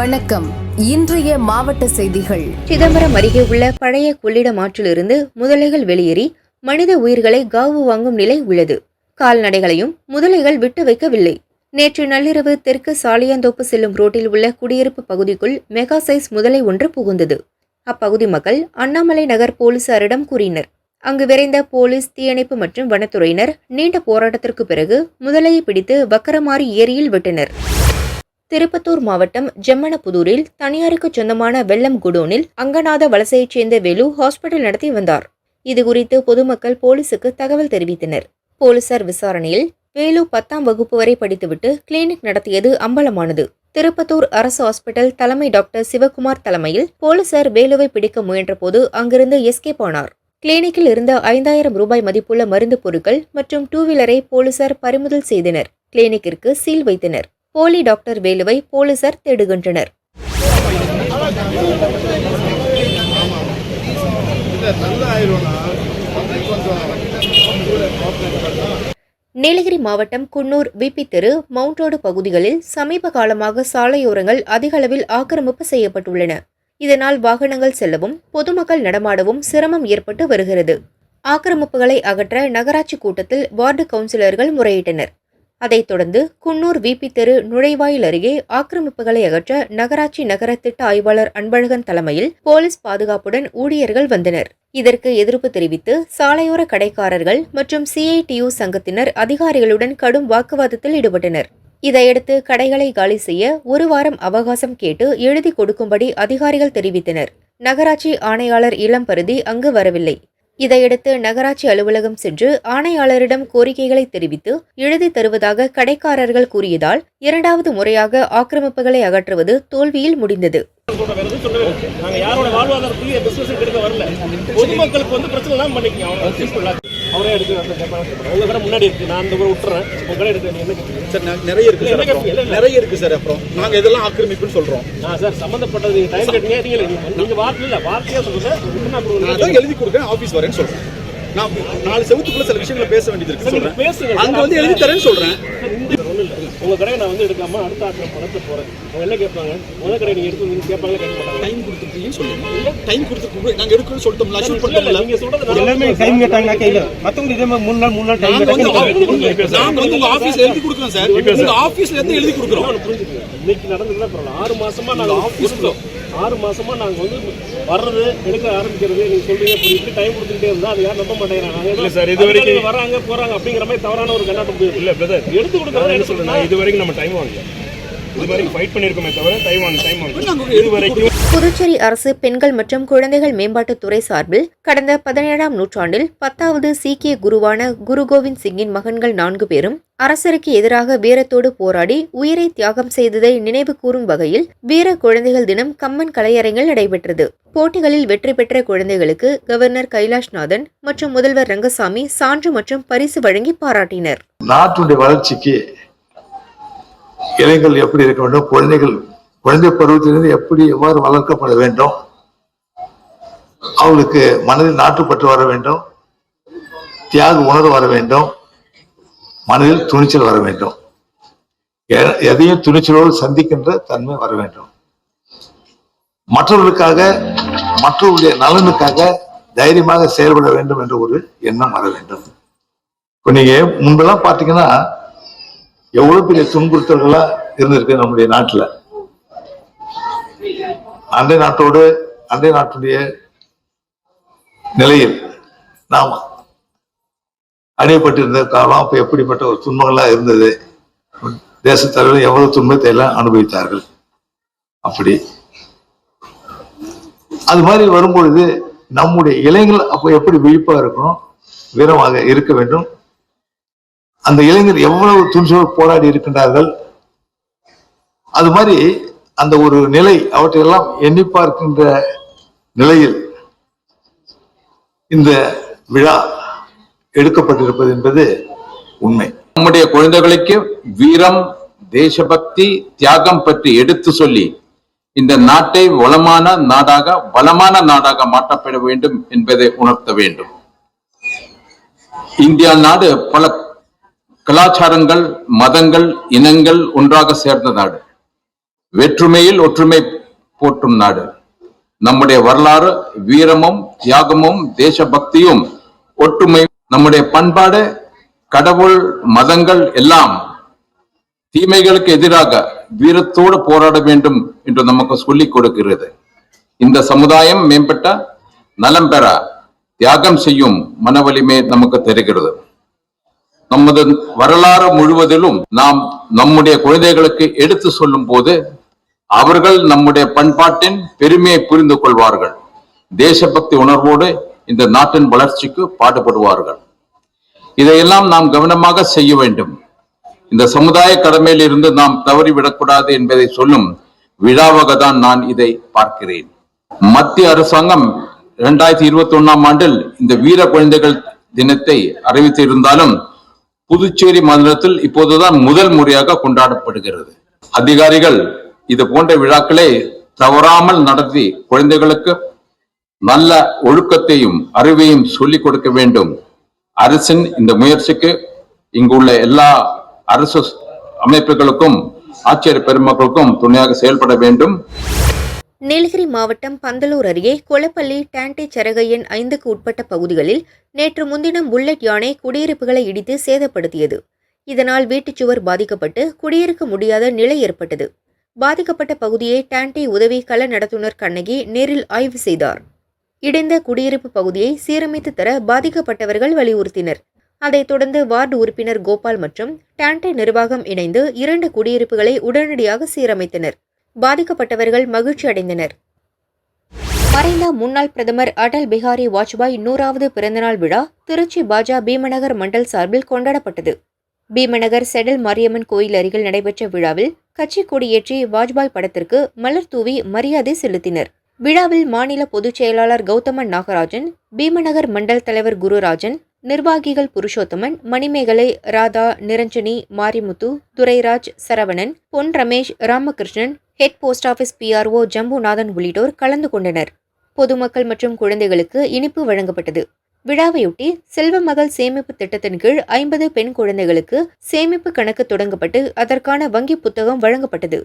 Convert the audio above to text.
வணக்கம். இன்றைய மாவட்ட செய்திகள். சிதம்பரம் அருகே உள்ள பழைய கொள்ளிடம் ஆற்றிலிருந்து முதலைகள் வெளியேறி மனித உயிர்களை காவு வாங்கும் நிலை உள்ளது. கால்நடைகளையும் முதலைகள் விட்டு வைக்கவில்லை. நேற்று நள்ளிரவு தெற்கு சாலியாந்தோப்பு செல்லும் ரோட்டில் உள்ள குடியிருப்பு பகுதிக்குள் மெகா சைஸ் முதலை ஒன்று புகுந்தது. அப்பகுதி மக்கள் அண்ணாமலை நகர் போலீசாரிடம் கூறினர். அங்கு விரைந்த போலீஸ் தீயணைப்பு மற்றும் வனத்துறையினர் நீண்ட போராட்டத்திற்கு பிறகு முதலையை பிடித்து வக்கரமாரி ஏரியில் விட்டனர். திருப்பத்தூர் மாவட்டம் ஜெம்மனபுதூரில் தனியாருக்கு சொந்தமான வெள்ளம் குடோனில் அங்கநாத வலசையைச் சேர்ந்த வேலு ஹாஸ்பிட்டல் நடத்தி வந்தார். இதுகுறித்து பொதுமக்கள் போலீசுக்கு தகவல் தெரிவித்தனர். போலீசார் விசாரணையில் வேலு பத்தாம் வகுப்பு வரை படித்துவிட்டு கிளினிக் நடத்தியது அம்பலமானது. திருப்பத்தூர் அரசு ஹாஸ்பிட்டல் தலைமை டாக்டர் சிவகுமார் தலைமையில் போலீசார் வேலுவை பிடிக்க முயன்றபோது அங்கிருந்து எஸ்கேப் ஆனார். கிளினிக்கில் இருந்த ஐந்தாயிரம் ரூபாய் மதிப்புள்ள மருந்து பொருட்கள் மற்றும் டூ வீலரை போலீசார் பறிமுதல் செய்தனர். கிளினிக்கிற்கு சீல் வைத்தனர். போலி டாக்டர் வேலுவை போலீசார் தேடுகின்றனர். நீலகிரி மாவட்டம் குன்னூர் விபி தெரு மவுண்ட் ரோடு பகுதிகளில் சமீப காலமாக சாலையோரங்கள் அதிக அளவில் ஆக்கிரமிப்பு செய்யப்பட்டுள்ளன. இதனால் வாகனங்கள் செல்லவும் பொதுமக்கள் நடமாடவும் சிரமம் ஏற்பட்டு வருகிறது. ஆக்கிரமிப்புகளை அகற்ற நகராட்சி கூட்டத்தில் வார்டு கவுன்சிலர்கள் முறையிட்டனர். அதைத் தொடர்ந்து குன்னூர் விபி தெரு நுழைவாயில் அருகே ஆக்கிரமிப்புகளை அகற்ற நகராட்சி நகர திட்ட ஆய்வாளர் அன்பழகன் தலைமையில் போலீஸ் பாதுகாப்புடன் ஊழியர்கள் வந்தனர். இதற்கு எதிர்ப்பு தெரிவித்து சாலையோர கடைக்காரர்கள் மற்றும் சிஐடியு சங்கத்தினர் அதிகாரிகளுடன் கடும் வாக்குவாதத்தில் ஈடுபட்டனர். இதையடுத்து கடைகளை காலி செய்ய ஒரு வாரம் அவகாசம் கேட்டு எழுதி கொடுக்கும்படி அதிகாரிகள் தெரிவித்தனர். நகராட்சி ஆணையாளர் இளம்பருதி அங்கு வரவில்லை. இதையடுத்து நகராட்சி அலுவலகம் சென்று ஆணையாளரிடம் கோரிக்கைகளை தெரிவித்து எழுதி தருவதாக கடைக்காரர்கள் கூறியதால் இரண்டாவது முறையாக ஆக்கிரமிப்புகளை அகற்றுவது தோல்வியில் முடிந்தது. நாங்க யாரோட வாழ்வாதாரத்துக்கு பிசினஸ் வரல. பொதுமக்களுக்கு வந்து பிரச்சனை தான் பண்ணிக்கங்க அவரே எடுத்து அந்த ஜப்பான் சொல்றாங்க. உங்க கடை முன்னாடி இருக்கு. நான் அந்த ஊரை விட்டுறேன். உங்க கடை எடுத்து நீங்க என்ன கேட்குறீங்க? சார் நிறைய இருக்கு சார் இல்ல, அப்புறம். இல்ல, இல்ல. நிறைய இருக்கு சார் அப்புறம். நாங்க இதெல்லாம் ஆக்கிரமிப்புன்னு சொல்றோம். நான் சார் சம்பந்தப்பட்டது நீங்க டைம் கேட்டீங்க நீங்க நீங்க- நீங்க வார்த்தை இல்ல வார்த்தையா சொல்லுங்க. நான் அதான் எழுதி கொடுக்குறேன் ஆபீஸ் வரேன்னு சொல்றேன். நான் நாலு செவத்துக்குள்ள சில விஷயங்களை பேச வேண்டியது இருக்கு சொல்றேன். அங்க வந்து எழுதி தரேன்னு சொல்றேன். ஒன்றும் இல்லை உங்க கடையை நான் வந்து எடுக்காம அடுத்த ஆக்கிரம் பணத்தை போறேன். அவங்க என்ன கேட்பாங்க? முதல் கடை நீங்க எடுத்து வந்து கேட்பாங்களா கேட்க மாட்டாங்க டைம் கொடுத்துருக்கீங்கன்னு சொல்லுங்க. டைம் கொடுத்துருக்கு நாங்க எடுக்கணும்னு சொல்லிட்டோம்ல ஷூட் இல்ல, இல்ல, பண்ணிட்டோம்ல. நீங்க சொல்றது நான் எல்லாமே டைம் கேட்டாங்கன்னா கையில மத்தவங்க இதே மாதிரி மூணு நாள் மூணு நாள் டைம் கேட்டாங்க நாங்க வந்து உங்க ஆபீஸ்ல எழுதி கொடுக்குறோம் சார் உங்க ஆபீஸ்ல இருந்து எழுதி கொடுக்குறோம். புரிஞ்சுக்கங்க. இன்னைக்கு நடந்ததுதான் பரவாயில்ல. ஆறு மாசமா நாங்க ஆஃபீஸ்ல ஆறு மாசமா நாங்க வந்து வர்றது எடுக்க ஆரம்பிக்கிறது நீங்க சொல்றீங்க புரியுது டைம் கொடுத்துக்கிட்டே இருந்தா அது யாரும் நம்ப மாட்டேங்கிறாங்க. இல்ல சார் இது வரைக்கும் வராங்க போறாங்க அப்படிங்கிற மாதிரி தவறான ஒரு கண்ணாட்டம் இல்ல பிரதர் எடுத்து கொடுக்கறது என்ன சொல்றேன் இது வரைக்கும் நம்ம டைம் வாங்கல. இது வரைக்கும் ஃபைட் பண்ணிருக்கோமே தவிர டைம் வாங்க டைம் வாங்க இது வரைக்கும் புதுச்சேரி அரசு பெண்கள் மற்றும் குழந்தைகள் மேம்பாட்டுத் துறை சார்பில் கடந்த பதினேழாம் நூற்றாண்டில் பத்தாவது சீக்கிய குருவான குரு கோவிந்த் சிங்கின் மகன்கள் நான்கு பேரும் அரசருக்கு எதிராக வீரத்தோடு போராடி உயிரை தியாகம் செய்ததை நினைவு கூறும் வகையில் வீர குழந்தைகள் தினம் கம்மன் கலையரங்கில் நடைபெற்றது. போட்டிகளில் வெற்றி பெற்ற குழந்தைகளுக்கு கவர்னர் கைலாஷ்நாதன் மற்றும் முதல்வர் ரங்கசாமி சான்று மற்றும் பரிசு வழங்கி பாராட்டினர். நாட்டுடைய வளர்ச்சிக்கு இளைஞர்கள் எப்படி இருக்க வேண்டும் குழந்தைகள் குழந்தை பருவத்திலிருந்து எப்படி எவ்வாறு வளர்க்கப்பட வேண்டும்? அவளுக்கு மனதில் நாட்டுப்பட்டு வர வேண்டும். தியாக உணர்வு வர வேண்டும். மனதில் துணிச்சல் வர வேண்டும். எ- எதையும் துணிச்சலோடு சந்திக்கின்ற தன்மை வர வேண்டும். மற்றவர்களுக்காக மற்றவருடைய நலனுக்காக தைரியமாக செயல்பட வேண்டும் என்ற ஒரு எண்ணம் வர வேண்டும். இப்போ நீங்க முன்பெல்லாம் பார்த்தீங்கன்னா எவ்வளவு பெரிய துன்புறுத்தல்களா இருந்திருக்கு நம்முடைய நாட்டில். அண்டை நாட்டோடு அண்டை நாட்டுடைய நிலையில் நாம் அடையப்பட்டிருந்த காலம் அப்ப எப்படிப்பட்ட ஒரு துன்பங்களா இருந்தது? தேசத் எவ்வளவு துன்பத்தை எல்லாம் அனுபவித்தார்கள்? அப்படி. அது மாதிரி வரும்பொழுது நம்முடைய இளைஞர்கள் அப்ப எப்படி விழிப்பா இருக்கணும்? வீரமாக இருக்க வேண்டும். அந்த இளைஞர் எவ்வளவு துணிச்சலோடு போராடி இருக்கின்றார்கள்? அது மாதிரி அந்த ஒரு நிலை அவற்றையெல்லாம் எண்ணி பார்க்கின்ற நிலையில் இந்த விழா எடுக்கப்பட்டிருப்பது என்பது உண்மை. நம்முடைய குழந்தைகளுக்கு வீரம் தேசபக்தி தியாகம் பற்றி எடுத்து சொல்லி இந்த நாட்டை வளமான நாடாக பலமான நாடாக மாற்றப்பட வேண்டும் என்பதை உணர்த்த வேண்டும். இந்தியா நாடு பல கலாச்சாரங்கள் மதங்கள் இனங்கள் ஒன்றாக சேர்ந்த நாடு. வேற்றுமையில் ஒற்றுமை போற்றும் நாடு. நம்முடைய வரலாறு வீரமும் தியாகமும் தேசபக்தியும் ஒற்றுமை. நம்முடைய பண்பாடு கடவுள் மதங்கள் எல்லாம் தீமைகளுக்கு எதிராக வீரத்தோடு போராட வேண்டும் என்று நமக்கு சொல்லிக் கொடுக்கிறது. இந்த சமுதாயம் மேம்பட்ட நலம் பெற தியாகம் செய்யும் மன வலிமை நமக்கு தெரிகிறது. நமது வரலாறு முழுவதிலும் நாம் நம்முடைய குழந்தைகளுக்கு எடுத்து சொல்லும் போது அவர்கள் நம்முடைய பண்பாட்டின் பெருமையை புரிந்து கொள்வார்கள். தேசபக்தி உணர்வோடு இந்த நாட்டின் வளர்ச்சிக்கு பாடுபடுவார்கள். இதையெல்லாம் நாம் கவனமாக செய்ய வேண்டும். இந்த சமுதாய கடமையில் இருந்து நாம் தவறிவிடக்கூடாது என்பதை சொல்லும் விழாவாக தான் நான் இதை பார்க்கிறேன். மத்திய அரசாங்கம் இரண்டாயிரத்தி இருபத்தி ஒண்ணாம் ஆண்டில் இந்த வீர குழந்தைகள் தினத்தை அறிவித்திருந்தாலும் புதுச்சேரி மாநிலத்தில் இப்போதுதான் முதல் முறையாக கொண்டாடப்படுகிறது. அதிகாரிகள் இது போன்ற விழாக்களை தவறாமல் நடத்தி குழந்தைகளுக்கு நல்ல ஒழுக்கத்தையும் அறிவையும் சொல்லிக் கொடுக்க வேண்டும். அரசின் இந்த முயற்சிக்கு இங்குள்ள எல்லா அரசு அமைப்புகளுக்கும் ஆட்சியர் பெருமக்களுக்கும் துணையாக செயல்பட வேண்டும். நீலகிரி மாவட்டம் பந்தலூர் அருகே கொலப்பள்ளி டான்டே சரகையின் ஐந்துக்கு உட்பட்ட பகுதிகளில் நேற்று முன்தினம் புல்லட் யானை குடியிருப்புகளை இடித்து சேதப்படுத்தியது. இதனால் வீட்டுச் சுவர் பாதிக்கப்பட்டு குடியிருக்க முடியாத நிலை ஏற்பட்டது. பாதிக்கப்பட்ட பகுதியை டான்டே உதவி கள நடத்துனர் கண்ணகி நேரில் ஆய்வு செய்தார். இடிந்த குடியிருப்பு பகுதியை சீரமைத்து தர பாதிக்கப்பட்டவர்கள் வலியுறுத்தினர். அதைத் தொடர்ந்து வார்டு உறுப்பினர் கோபால் மற்றும் டான்டே நிர்வாகம் இணைந்து இரண்டு குடியிருப்புகளை உடனடியாக சீரமைத்தனர். பாதிக்கப்பட்டவர்கள் மகிழ்ச்சி அடைந்தனர். மறைந்த முன்னாள் பிரதமர் அடல் பிஹாரி வாஜ்பாய் நூறாவது பிறந்தநாள் விழா திருச்சி பாஜா பீமநகர் மண்டல் சார்பில் கொண்டாடப்பட்டது. பீமநகர் செடல் மாரியம்மன் கோயில் அருகில் நடைபெற்ற விழாவில் கட்சி கொடியேற்றி வாஜ்பாய் படத்திற்கு மலர் தூவி மரியாதை செலுத்தினர். விழாவில் மாநில பொதுச் செயலாளர் கௌதமன் நாகராஜன் பீமநகர் மண்டல் தலைவர் குருராஜன் நிர்வாகிகள் Purushothaman Manimekalai Radha Niranjani Marimuthu Durairaj Saravanan Pon Ramesh Ramakrishnan head post office PRO Jambunathan உள்ளிட்டோர் கலந்து கொண்டனர். பொதுமக்கள் மற்றும் குழந்தைகளுக்கு இனிப்பு வழங்கப்பட்டது. விழாவையொட்டி செல்வ மகள் சேமிப்பு திட்டத்தின் கீழ் ஐம்பது பெண் குழந்தைகளுக்கு சேமிப்பு கணக்கு தொடங்கப்பட்டு அதற்கான வங்கி புத்தகம் வழங்கப்பட்டது.